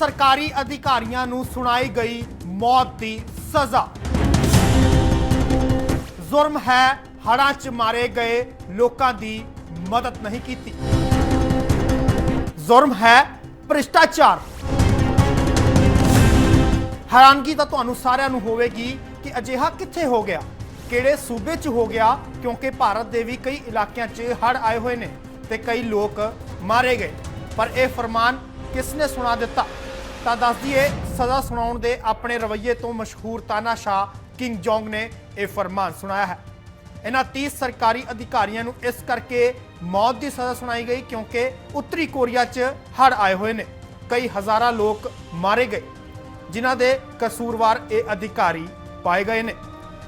ਸਰਕਾਰੀ ਅਧਿਕਾਰੀਆਂ ਨੂੰ ਸੁਣਾਈ ਗਈ ਮੌਤ ਦੀ ਸਜ਼ਾ। ਜ਼ੁਰਮ ਹੈ, ਹੜ੍ਹਾਂ 'ਚ ਮਾਰੇ ਗਏ ਲੋਕਾਂ ਦੀ ਮਦਦ ਨਹੀਂ ਕੀਤੀ। ਜ਼ੁਰਮ ਹੈ, ਭ੍ਰਿਸ਼ਟਾਚਾਰ। ਹੈਰਾਨਗੀ ਤਾਂ ਤੁਹਾਨੂੰ ਸਾਰਿਆਂ ਨੂੰ ਹੋਵੇਗੀ ਕਿ ਅਜਿਹਾ ਕਿੱਥੇ ਹੋ ਗਿਆ? ਕਿਹੜੇ ਸੂਬੇ 'ਚ ਹੋ ਗਿਆ? ਕਿਉਂਕਿ ਭਾਰਤ ਦੇ ਵੀ ਕਈ ਇਲਾਕਿਆਂ 'ਚ ਹੜ੍ਹ ਆਏ ਹੋਏ ਨੇ ਤੇ ਕਈ ਲੋਕ ਮਾਰੇ ਗਏ। ਪਰ ਇਹ ਫਰਮਾਨ ਕਿਸ ਨੇ ਸੁਣਾ ਦਿੱਤਾ? ਤਾਂ ਦੱਸ ਦਈਏ ਸਜ਼ਾ ਸੁਣਾਉਣ ਦੇ ਆਪਣੇ ਰਵੱਈਏ ਤੋਂ ਮਸ਼ਹੂਰ ਤਾਨਾਸ਼ਾਹ ਕਿੰਗ ਜੋਂਗ ਨੇ ਇਹ ਫਰਮਾਨ ਸੁਣਾਇਆ ਹੈ। ਇਹਨਾਂ 30 ਸਰਕਾਰੀ ਅਧਿਕਾਰੀਆਂ ਨੂੰ ਇਸ ਕਰਕੇ ਮੌਤ ਦੀ ਸਜ਼ਾ ਸੁਣਾਈ ਗਈ ਕਿਉਂਕਿ ਉੱਤਰੀ ਕੋਰੀਆ 'ਚ ਹੜ੍ਹ ਆਏ ਹੋਏ ਨੇ। ਕਈ ਹਜ਼ਾਰਾਂ ਲੋਕ ਮਾਰੇ ਗਏ, ਜਿਨ੍ਹਾਂ ਦੇ ਕਸੂਰਵਾਰ ਇਹ ਅਧਿਕਾਰੀ ਪਾਏ ਗਏ ਨੇ।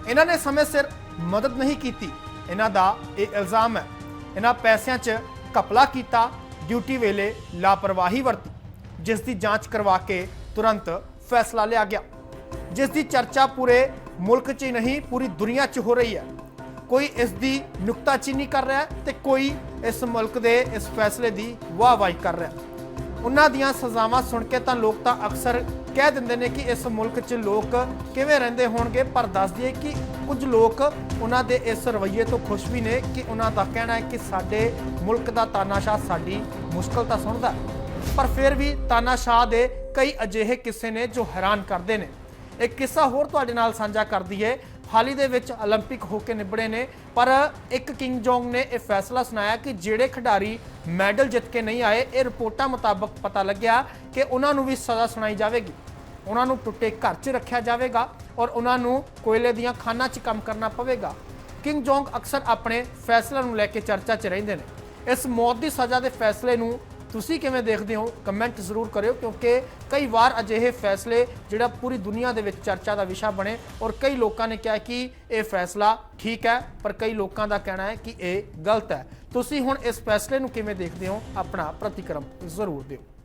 ਇਹਨਾਂ ਨੇ ਸਮੇਂ ਸਿਰ ਮਦਦ ਨਹੀਂ ਕੀਤੀ। ਇਹਨਾਂ ਦਾ ਇਹ ਇਲਜ਼ਾਮ ਹੈ। ਇਹਨਾਂ ਪੈਸਿਆਂ 'ਚ ਕਪਲਾ ਕੀਤਾ, ਡਿਊਟੀ ਵੇਲੇ ਲਾਪਰਵਾਹੀ ਵਰਤੀ। ਜਿਸ ਦੀ ਜਾਂਚ ਕਰਵਾ ਕੇ ਤੁਰੰਤ ਫੈਸਲਾ ਲਿਆ ਗਿਆ। ਜਿਸ ਦੀ ਚਰਚਾ ਪੂਰੇ ਮੁਲਕ 'ਚ ਹੀ ਨਹੀਂ, ਪੂਰੀ ਦੁਨੀਆ 'ਚ ਹੋ ਰਹੀ ਹੈ। ਕੋਈ ਇਸ ਦੀ ਨੁਕਤਾਚੀਨੀ ਕਰ ਰਿਹਾ ਹੈ ਤੇ ਕੋਈ ਇਸ ਮੁਲਕ ਦੇ ਇਸ ਫੈਸਲੇ ਦੀ ਵਾਹਵਾਹੀ ਕਰ ਰਿਹਾ ਉਹਨਾਂ ਦੀਆਂ ਸਜ਼ਾਵਾਂ ਸੁਣ ਕੇ ਤਾਂ ਲੋਕ ਤਾਂ ਅਕਸਰ ਕਹਿ ਦਿੰਦੇ ਨੇ ਕਿ ਇਸ ਮੁਲਕ 'ਚ ਲੋਕ ਕਿਵੇਂ ਰਹਿੰਦੇ ਹੋਣਗੇ, ਪਰ ਦੱਸ ਦਈਏ ਕਿ ਕੁਝ ਲੋਕ ਉਹਨਾਂ ਦੇ ਇਸ ਰਵੱਈਏ ਤੋਂ ਖੁਸ਼ ਵੀ ਨੇ ਕਿ ਉਹਨਾਂ ਦਾ ਕਹਿਣਾ ਹੈ ਕਿ ਸਾਡੇ ਮੁਲਕ ਦਾ ਤਾਨਾਸ਼ਾਹ ਸਾਡੀ ਮੁਸ਼ਕਲ ਤਾਂ ਸੁਣਦਾ ਪਰ ਫਿਰ ਵੀ ਤਾਨਾਸ਼ਾਹ ਦੇ ਕਈ ਅਜਿਹੇ ਕਿੱਸੇ ਨੇ ਜੋ ਹੈਰਾਨ ਕਰਦੇ ਨੇ ਇੱਕ ਕਿੱਸਾ ਹੋਰ ਤੁਹਾਡੇ ਨਾਲ ਸਾਂਝਾ ਕਰ ਦਈਏ ਹਾਲ ਹੀ ਦੇ ਵਿੱਚ 올림픽 ਹੋ ਕੇ ਨਿਬੜੇ ਨੇ ਪਰ ਇੱਕ ਕਿੰਗ ਜੋਂਗ ਨੇ ਇਹ ਫੈਸਲਾ ਸੁਣਾਇਆ ਕਿ ਜਿਹੜੇ ਖਿਡਾਰੀ ਮੈਡਲ ਜਿੱਤ ਕੇ ਨਹੀਂ ਆਏ ਇਹ ਰਿਪੋਰਟਾਂ ਮੁਤਾਬਕ ਪਤਾ ਲੱਗਿਆ ਕਿ ਉਹਨਾਂ ਨੂੰ ਵੀ ਸਜ਼ਾ ਸੁਣਾਈ ਜਾਵੇਗੀ ਉਹਨਾਂ ਨੂੰ ਟੁੱਟੇ ਘਰ 'ਚ ਰੱਖਿਆ ਜਾਵੇਗਾ ਔਰ ਉਹਨਾਂ ਨੂੰ ਕੋਇਲੇ ਦੀਆਂ ਖਾਨਾਂ 'ਚ ਕੰਮ ਕਰਨਾ ਪਵੇਗਾ ਕਿੰਗ ਜੋਂਗ ਅਕਸਰ ਆਪਣੇ ਫੈਸਲਿਆਂ ਨੂੰ ਲੈ ਕੇ ਚਰਚਾ 'ਚ ਰਹਿੰਦੇ ਨੇ ਇਸ ਮੌਤ ਦੀ ਸਜ਼ਾ ਦੇ ਫੈਸਲੇ ਨੂੰ ਤੁਸੀਂ ਕਿਵੇਂ ਦੇਖਦੇ ਹੋ? ਕਮੈਂਟ ਜ਼ਰੂਰ ਕਰਿਓ, ਕਿਉਂਕਿ ਕਈ ਵਾਰ ਅਜਿਹੇ ਫੈਸਲੇ ਜਿਹੜਾ ਪੂਰੀ ਦੁਨੀਆ ਦੇ ਵਿੱਚ ਚਰਚਾ ਦਾ ਵਿਸ਼ਾ ਬਣੇ ਔਰ ਕਈ ਲੋਕਾਂ ਨੇ ਕਿਹਾ ਕਿ ਇਹ ਫੈਸਲਾ ਠੀਕ ਹੈ, ਪਰ ਕਈ ਲੋਕਾਂ ਦਾ ਕਹਿਣਾ ਹੈ ਕਿ ਇਹ ਗਲਤ ਹੈ। ਤੁਸੀਂ ਹੁਣ ਇਸ ਫੈਸਲੇ ਨੂੰ ਕਿਵੇਂ ਦੇਖਦੇ ਹੋ? ਆਪਣਾ ਪ੍ਰਤੀਕਰਮ ਜ਼ਰੂਰ ਦਿਓ।